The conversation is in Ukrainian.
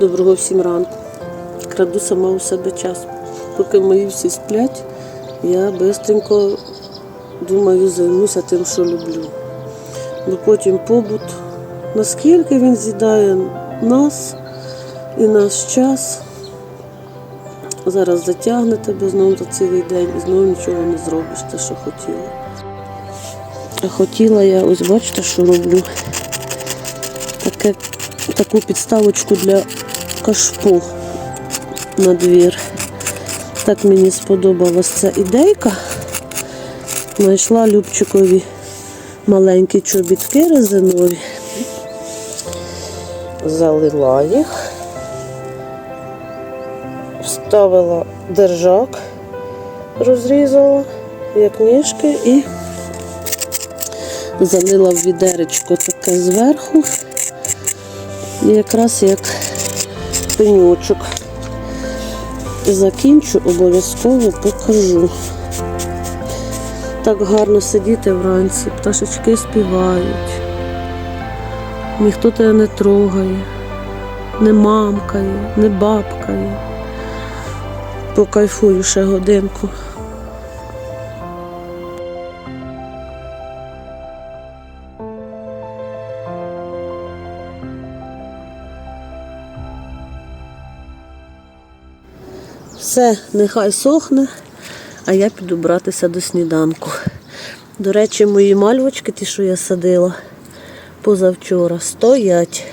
Доброго всім ранку. Краду сама у себе час. Поки мої всі сплять, я швидко думаю, займуся тим, що люблю. Бо потім побут, наскільки він з'їдає нас і наш час. Зараз затягне тебе знову за цілий день і знову нічого не зробиш, те, що хотіла. Хотіла я, ось бачите, що роблю. Таке, таку підставочку для кашпо на двір. Так мені сподобалась ця ідейка. Знайшла Любчикові маленькі чобітки резинові. Залила їх, вставила держак, розрізала, як ніжки, і залила в відеречко таке зверху. І якраз як пеньочок. Закінчу, обов'язково покажу. Так гарно сидіти вранці, пташечки співають. Ніхто тебе не трогає, не мамкає, не бабкає. Покайфую ще годинку. Все, нехай сохне, а я піду братися до сніданку. До речі, мої мальвочки, ті, що я садила позавчора, стоять.